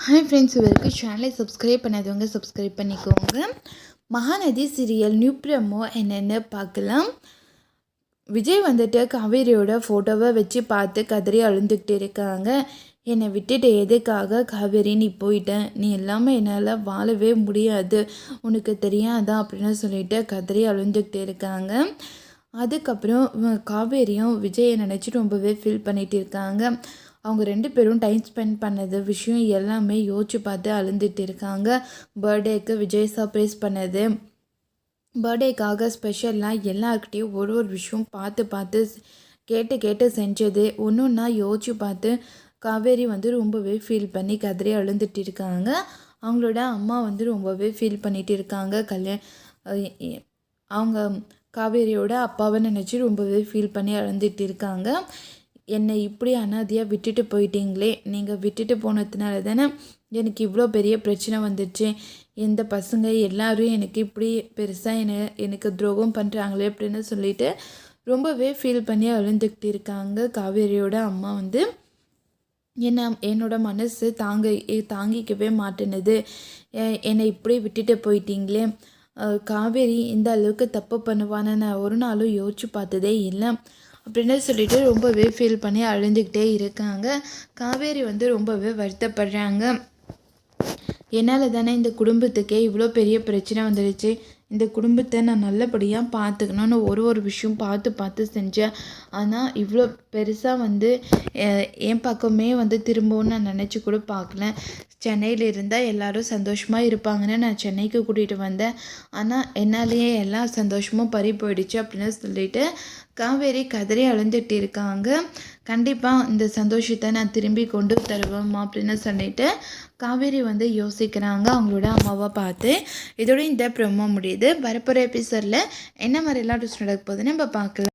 Hi friends இவருக்கு சேனலை subscribe பண்ணாதவங்க சப்ஸ்கிரைப் பண்ணிக்கோங்க. மகாநதி சீரியல் நியூ ப்ரமோ என்னென்னு பார்க்கலாம். விஜய் வந்துட்டு காவேரியோட ஃபோட்டோவை வச்சு பார்த்து கதறி அழுந்துக்கிட்டு இருக்காங்க. என்னை விட்டுட்டு எதுக்காக காவேரி நீ போயிட்டேன் நீ இல்லாமல் என்னால் வாழவே முடியாது. உனக்கு தெரியாதா? அப்படின்னு சொல்லிட்டு கதறி அழுந்துக்கிட்டு இருக்காங்க. அதுக்கப்புறம் காவேரியும் விஜயை நினச்சி ரொம்பவே ஃபீல் பண்ணிகிட்டு இருக்காங்க. அவங்க ரெண்டு பேரும் டைம் ஸ்பெண்ட் பண்ணது விஷயம் எல்லாமே யோசிச்சு பார்த்து அழுந்துட்டு இருக்காங்க. பர்த்டேக்கு விஜய் சர்ப்ரைஸ் பண்ணது. பர்த்டேக்காக ஸ்பெஷலாக எல்லாருக்கிட்டேயும் ஒரு ஒரு விஷயம் பார்த்து பார்த்து கேட்டு கேட்டு செஞ்சது. ஒன்று ஒன்றா யோசிச்சு பார்த்து காவேரி வந்து ரொம்பவே ஃபீல் பண்ணி கதறி அழுந்துட்டு இருக்காங்க. அவங்களோட அம்மா வந்து ரொம்பவே ஃபீல் பண்ணிகிட்டு இருக்காங்க. கல்யாண அவங்க காவேரியோட அப்பாவை நினச்சி ரொம்பவே ஃபீல் பண்ணி அழுந்துட்டு இருக்காங்க. என்னை இப்படி அனாதையாக விட்டுட்டு போயிட்டீங்களே? நீங்கள் விட்டுட்டு போனதுனால தானே எனக்கு இவ்வளோ பெரிய பிரச்சனை வந்துடுச்சு இந்த பசங்க எல்லாரும் எனக்கு இப்படி பெருசாக என்னை எனக்கு துரோகம் பண்ணுறாங்களே அப்படின்னு சொல்லிட்டு ரொம்பவே ஃபீல் பண்ணி அழுந்துக்கிட்டு இருக்காங்க. காவேரியோட அம்மா வந்து என்ன என்னோட மனசு தாங்க தாங்கிக்கவே மாட்டேனுது என்னை இப்படி விட்டுட்டு போயிட்டீங்களே? காவேரி இந்த அளவுக்கு தப்பு பண்ணுவான்னு நான் ஒரு நாளும் யோசிச்சு பார்த்ததே இல்லை. அப்படின்னு சொல்லிட்டு ரொம்பவே ஃபீல் பண்ணி அழுதுகிட்டே இருக்காங்க. காவேரி வந்து ரொம்பவே வருத்தப்படுறாங்க. என்னால் தானே இந்த குடும்பத்துக்கே இவ்வளோ பெரிய பிரச்சனை வந்துடுச்சு இந்த குடும்பத்தை நான் நல்லபடியாக பார்த்துக்கணும்னு ஒரு ஒரு விஷயம் பார்த்து பார்த்து செஞ்சேன். ஆனால் இவ்வளோ பெருசாக வந்து என் பக்கமே வந்து திரும்பவும் நான் நினச்சி கூட பார்க்கல. சென்னையில் இருந்தால் எல்லோரும் சந்தோஷமாக இருப்பாங்கன்னு நான் சென்னைக்கு கூட்டிகிட்டு வந்தேன். ஆனால் என்னாலேயே எல்லா சந்தோஷமும் பறி போயிடுச்சு அப்படின்னு சொல்லிட்டு காவேரி கதறி அழுந்துட்டு இருக்காங்க. கண்டிப்பாக இந்த சந்தோஷத்தை நான் திரும்பி கொண்டு தருவோம் அப்படின்னு சொல்லிட்டு காவேரி வந்து யோசிக்கிறாங்க. அவங்களோட அம்மாவை பார்த்து இதோட இந்த ப்ரொமோ முடியுது. வரப்போகிற எபிசோடில் என்ன மாதிரிலாம் டூஸ் நடக்க போகுதுன்னு நம்ம பார்க்கலாம்.